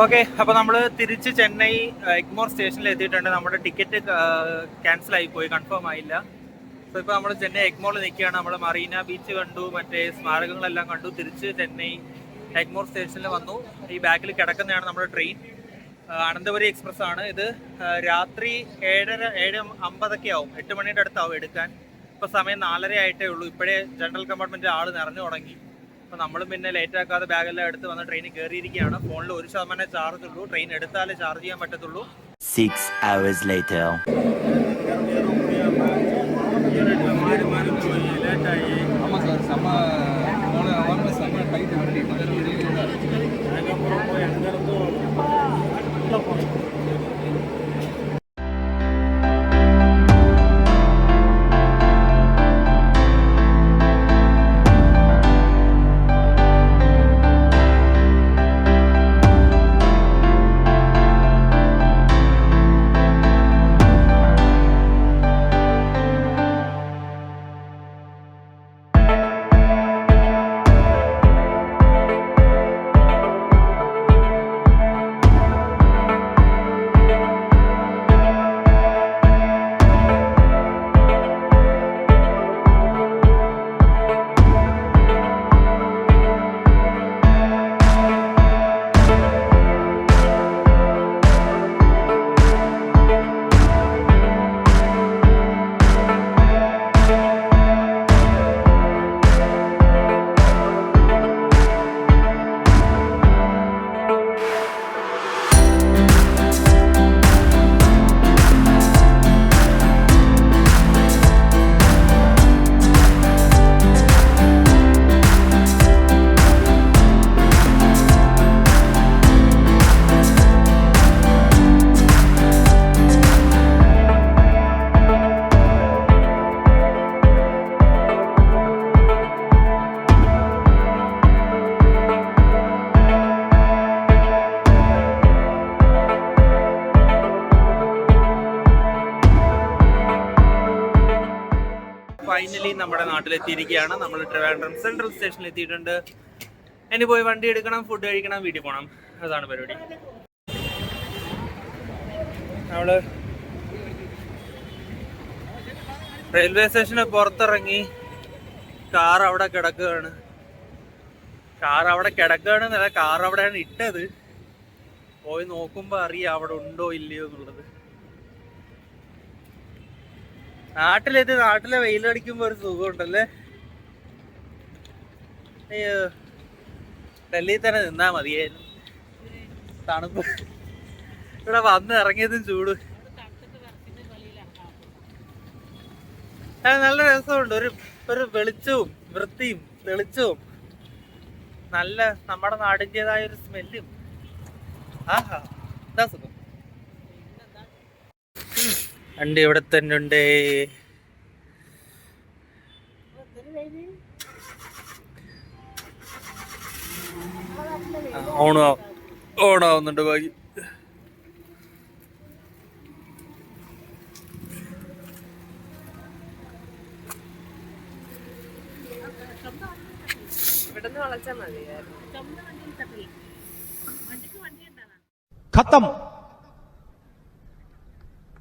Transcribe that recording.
Okay അപ്പൊ നമ്മൾ തിരിച്ച് ചെന്നൈ എഗ്മോർ സ്റ്റേഷനിൽ എത്തിയിട്ടുണ്ട്. നമ്മുടെ ടിക്കറ്റ് ക്യാൻസൽ ആയി പോയി കൺഫേം ആയില്ല. സോ ഇപ്പൊ നമ്മൾ ചെന്നൈ എഗ്മോറിൽ നിൽക്കുകയാണ്. നമ്മൾ മറീന ബീച്ച് കണ്ടു മറ്റേ സ്മാരകങ്ങളെല്ലാം കണ്ടു. തിരിച്ച് ചെന്നൈ എഗ്മോർ സ്റ്റേഷനിൽ വന്നു. ഈ ബാക്കിൽ കിടക്കുന്നതാണ് നമ്മുടെ ട്രെയിൻ അനന്തപുരി എക്സ്പ്രസ് ആണ്. ഇത് രാത്രി ഏഴര ഏഴ് അമ്പതൊക്കെ ആവും. എട്ട് മണിയുടെ അടുത്താവും എടുക്കാൻ. ഇപ്പൊ സമയം നാലര ആയിട്ടേ ഉള്ളൂ. ഇപ്പോഴേ ജനറൽ കമ്പാർട്ട്മെന്റ് ആൾ നിറഞ്ഞു തുടങ്ങി. അപ്പൊ നമ്മളും പിന്നെ ലേറ്റ് ആക്കാതെ ബാഗെല്ലാം എടുത്ത് വന്ന് ട്രെയിനിൽ കയറിയിരിക്കുകയാണ് ഫോണിൽ ഒരു ശതമാനം ചാർജ് ഉള്ളൂ. ട്രെയിൻ എടുത്താലേ ചാർജ് ചെയ്യാൻ പറ്റത്തുള്ളൂ. സിക്സ് അവേഴ്സ് ലേറ്റർ ലേറ്റായി ഫൈനലി നമ്മുടെ നാട്ടിലെത്തിയിരിക്കുകയാണ്. നമ്മൾ ട്രിവാൻഡ്രം സെൻട്രൽ സ്റ്റേഷനിൽ എത്തിയിട്ടുണ്ട്. ഇനി പോയി വണ്ടി എടുക്കണം ഫുഡ് കഴിക്കണം വീട്ടിൽ പോകണം അതാണ് പരിപാടി. നമ്മൾ റെയിൽവേ സ്റ്റേഷന് പുറത്തിറങ്ങി. കാർ അവിടെ കിടക്കുകയാണ്. കാർ അവിടെ കിടക്കുകയാണ് എന്നല്ല കാർ അവിടെയാണ് ഇട്ടത്. പോയി നോക്കുമ്പോൾ അറിയാം അവിടെ ഉണ്ടോ ഇല്ലയോ എന്നുള്ളത്. നാട്ടിലെത്തി നാട്ടിലെ വെയിലടിക്കുമ്പോ ഒരു സുഖമുണ്ടല്ലേ? അയ്യോ ഡൽഹിയിൽ തന്നെ നിന്നാ മതിയായിരുന്നു. തണുപ്പ്. ഇവിടെ വന്ന് ഇറങ്ങിയതും ചൂട്. നല്ല രസമുണ്ട്. ഒരു ഒരു വെളിച്ചവും വൃത്തിയും തെളിച്ചവും. നല്ല നമ്മുടെ നാടിന്റെതായ ഒരു സ്മെല്ലും. ആഹാ എന്താ സുഖം. വണ്ടി ഇവിടെ തന്നെ ഉണ്ട്. ഓണാവും ഓണാവുന്നുണ്ട് ബാക്കി. ഖത്തം.